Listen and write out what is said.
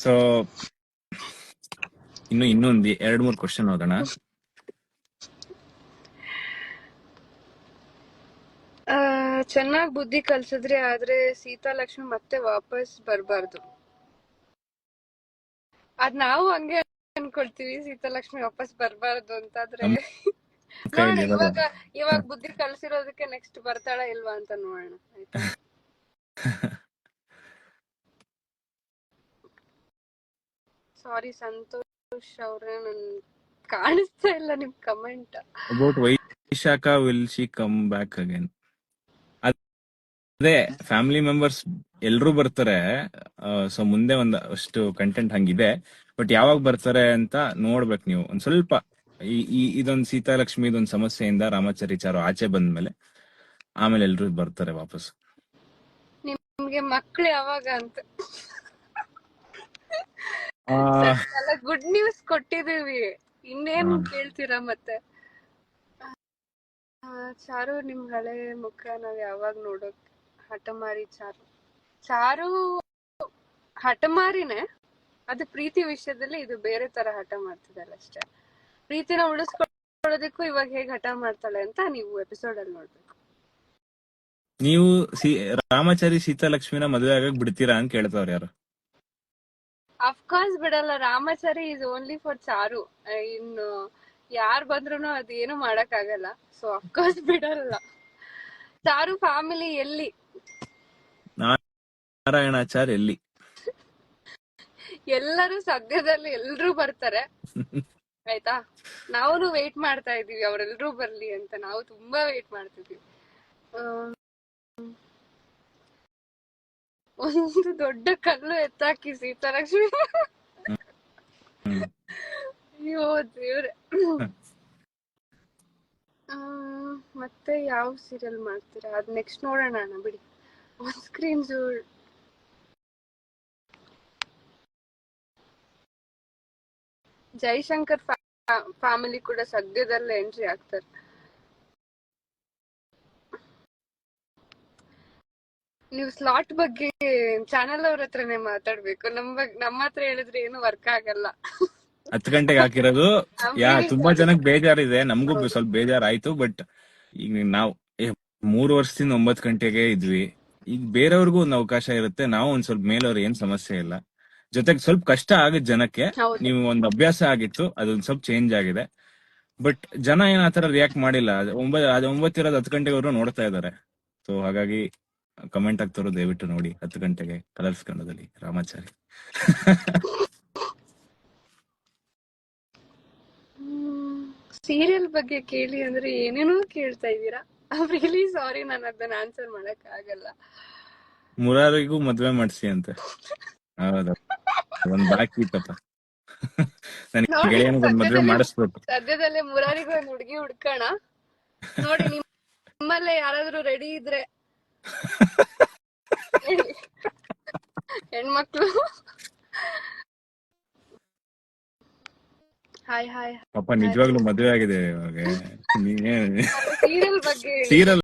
So ಇನ್ನು ಇನ್ನೊಂದು ಎರಡ್ ಮೂರ್ ಕ್ವಶನ್ ಓದೋಣ. ಆ ಚೆನ್ನಾಗ್ ಬುದ್ಧಿ ಕಲ್ಸಿದ್ರೆ ಆದ್ರೆ ಸೀತಾ ಲಕ್ಷ್ಮಿ ಮತ್ತೆ ವಾಪಸ್ ಬರ್ಬಾರ್ದು. ಅದ್ ನಾವು ಹಂಗೆ ಅನ್ಕೊಳ್ತೀವಿ ಸೀತಾ ಲಕ್ಷ್ಮಿ ವಾಪಸ್ ಬರ್ಬಾರ್ದು ಅಂತಾದ್ರೆ. ಆದ್ರೆ ಇವಾಗ ಇವಾಗ ಬುದ್ಧಿ ಕಲ್ಸಿರೋದಕ್ಕೆ ನೆಕ್ಸ್ಟ್ ಬರ್ತಾಳ ಇಲ್ವಾ ಅಂತ ನೋಡೋಣ ಸಾರಿ ಸಂತೋಷ್ ಅವ್ರೆ ನನ್ ಕಾಣಿಸ್ತಾ ಇಲ್ಲ ನಿಮ್ comment about Vaishakha will she come back again ಅದೇ ಫ್ಯಾಮಿಲಿ ಮೆಂಬರ್ಸ್ ಎಲ್ರು ಬರ್ತಾರೆ. ಸೊ ಮುಂದೆ ಒಂದ್ ಅಷ್ಟು ಕಂಟೆಂಟ್ ಹಂಗಿದೆ. ಬಟ್ ಯಾವಾಗ ಬರ್ತಾರೆ ಅಂತ ನೋಡ್ಬೇಕು ನೀವು. ಒಂದ್ ಸ್ವಲ್ಪ ಈ ಇದೊಂದು ಸೀತಾಲಕ್ಷ್ಮಿ ಇದೊಂದ್ ಸಮಸ್ಯೆಯಿಂದ ರಾಮಾಚಾರಿಚಾರು ಆಚೆ ಬಂದ್ಮೇಲೆ ಆಮೇಲೆ ಎಲ್ರು ಬರ್ತಾರೆ ವಾಪಸ್. ನಿಮ್ಗೆ ಮಕ್ಳು ಯಾವಾಗ ಅಂತ. ಗುಡ್ ನ್ಯೂಸ್ ಕೊಟ್ಟಿದೀವಿ ಇನ್ನೇನು. ಕೇಳ್ತೀರಾ ಮತ್ತೆ? ಚಾರು ನಿಮ್ ಹಳೆ ಮುಖ ನಾವ್ ಯಾವಾಗ ನೋಡೋಕ್ ಹಠಮಾರಿ ಚಾರು. ಚಾರು ಹಠಮಾರಿನೇ ಅದು ಪ್ರೀತಿ ವಿಷಯದಲ್ಲಿ ಇದು ಬೇರೆ ತರ ಹಠ ಮಾಡ್ತಿದ್ದಾರೆ ಅಷ್ಟೇ. ಪ್ರೀತಿನ ಉಳಿಸ್ಕೊಳ್ಳೋದಕ್ಕೂ ಇವಾಗ ಹೇಗ್ ಹಠ ಮಾಡ್ತಾಳೆ ಅಂತ ನೀವು ಎಪಿಸೋಡ್ ಅಲ್ಲಿ ನೋಡ್ಬೇಕು. ನೀವು ರಾಮಚಾರಿ ರಾಮಾಚಾರಿ ಸೀತಾಲಕ್ಷ್ಮಿನ ಮದುವೆ ಆಗಕ್ ಬಿಡ್ತೀರಾ ಅಂತ ಕೇಳ್ತಾವ್ರ ಯಾರು? ಅಫ್ಕೋರ್ಸ್ ಬಿಡಲ್ಲ. Ramachari is only for Charu ಇನ್ನು ಯಾರ್ ಬಂದ್ರು ಅದೇನು ಮಾಡಕ್ ಆಗಲ್ಲ ಸೊ ಅಫ್ಕೋರ್ಸ್ ಬಿಡಲ್ಲ. ಚಾರು ಫ್ಯಾಮಿಲಿ ಎಲ್ಲಿ? ನಾರಾಯಣಾಚಾರ್ ಎಲ್ಲಿ? ಎಲ್ಲರೂ ಸದ್ಯದಲ್ಲಿ ಎಲ್ರೂ ಬರ್ತಾರೆ. ಆಯ್ತಾ? ನಾವು ವೇಟ್ ಮಾಡ್ತಾ ಇದೀವಿ. ಅವರೆಲ್ಲರೂ ಬರ್ಲಿ ಅಂತ. ನಾವು ತುಂಬಾ ವೇಟ್ ಮಾಡ್ತಿದೀವಿ. ಆ, ಒಂದು ದೊಡ್ಡ ಕಲ್ಲು ಎತ್ತಾಕಿ ಸೀತಾಲಕ್ಷ್ಮಿ. ಅಯ್ಯೋ, ದೇವ್ರೆ. ಮತ್ತೆ ಯಾವ ಸೀರಿಯಲ್ ಮಾಡ್ತೀರಾ? ಅದ್ ನೆಕ್ಸ್ಟ್ ನೋಡೋಣ ಬಿಡಿ. ಒಂದ್ ಸ್ಕ್ರೀನ್ ಜೈಶಂಕರ್ ಫ್ಯಾಮಿಲಿ ಕೂಡ ಸದ್ಯದಲ್ಲೇ ಎಂಟ್ರಿ ಆಗ್ತಾರೆ ನೀವು ಸ್ಲಾಟ್ ಬಗ್ಗೆ ಚಾನೆಲ್ ಅವ್ರ ಹತ್ರನೇ ಮಾತಾಡ್ಬೇಕು. ನಮ್ ಬಗ್ಗೆ ನಮ್ಮ ಹತ್ರ ಹೇಳಿದ್ರೆ ಏನು ವರ್ಕ್ ಆಗಲ್ಲ. ಹತ್ತು ಗಂಟೆಗೆ ಹಾಕಿರೋದು. ಯಾ ತುಂಬಾ ಜನಕ್ಕೆ ಬೇಜಾರಿದೆ. ನಮಗೂ ಸ್ವಲ್ಪ ಬೇಜಾರಾಯ್ತು ಬಟ್ ಈಗ ನಾವು ಮೂರು ವರ್ಷದಿಂದ ಒಂಬತ್ ಗಂಟೆಗೆ ಇದ್ವಿ. ಈಗ ಬೇರೆಯವ್ರಿಗೂ ಒಂದು ಅವಕಾಶ ಇರುತ್ತೆ. ನಾವು ಒಂದ್ ಸ್ವಲ್ಪ ಮೇಲವ್ರು ಏನ್ ಸಮಸ್ಯೆ ಇಲ್ಲ. ಜೊತೆಗೆ ಸ್ವಲ್ಪ ಕಷ್ಟ ಆಗುತ್ತೆ ಜನಕ್ಕೆ. ನೀವು ಒಂದ್ ಅಭ್ಯಾಸ ಆಗಿತ್ತು ಅದೊಂದ್ ಸ್ವಲ್ಪ ಚೇಂಜ್ ಆಗಿದೆ. ಬಟ್ ಜನ ಏನ್ ಆತರ ರಿಯಾಕ್ಟ್ ಮಾಡಿಲ್ಲ. ಒಂಬತ್ತು ಒಂಬತ್ ಅದು ಒಂಬತ್ತಿರೋದು ಹತ್ತು ಗಂಟೆವರೆಗೂ ನೋಡ್ತಾ ಇದಾರೆ ಸೊ ಹಾಗಾಗಿ ಕಮೆಂಟ್ ಆಗ್ತಾರೋ ದಯವಿಟ್ಟು ನೋಡಿ. ಹತ್ತು ಗಂಟೆಗೆ ಕಲರ್ಸ್ ಕನ್ನಡದಲ್ಲಿ. ರಾಮಾಚಾರಿ. ಸೀರಿಯಲ್ ಬಗ್ಗೆ ಕೇಳಿ ಅಂದ್ರೆ ಏನೇನೋ ಕೇಳ್ತಾ ಇದ್ದೀರಾ? ರಿಯಲಿ ಸಾರಿ ನಾನು ಅದನ್ನ ಆನ್ಸರ್ ಮಾಡಕ್ ಆಗಲ್ಲ. ಮುರಾರಿಗೂ ಮದ್ವೆ ಮಾಡ್ಸಿ ಅಂತ. ಹೌದಾ. ಒಂದ್ ಬಾಕಿ ಇತ್ತಪ್ಪ. ನನಗೆ ಒಂದ್ ಮದ್ವೆ ಮಾಡಿಸ್ಬೇಕು. ಸದ್ಯದಲ್ಲೇ ಮುರಾರಿಗೂ ಒಂದ್ ಹುಡುಗಿ ಹುಡ್ಕೋಣ. ನೋಡಿ ನಿಮ್- ನಿಮ್ಮಲ್ಲೇ ಯಾರಾದ್ರೂ ರೆಡಿ ಇದ್ರೆ. ಹೆಣ್ಮಕ್ಳು. ಹಾಯ್ ಹಾಯ್ ಪಾಪ ನಿಜವಾಗ್ಲೂ ಮದ್ವೆ ಆಗಿದೆ ಇವಾಗ. ನೀನೇ ಸೀರಿಯಲ್ ಬಗ್ಗೆ ಸೀರಿಯಲ್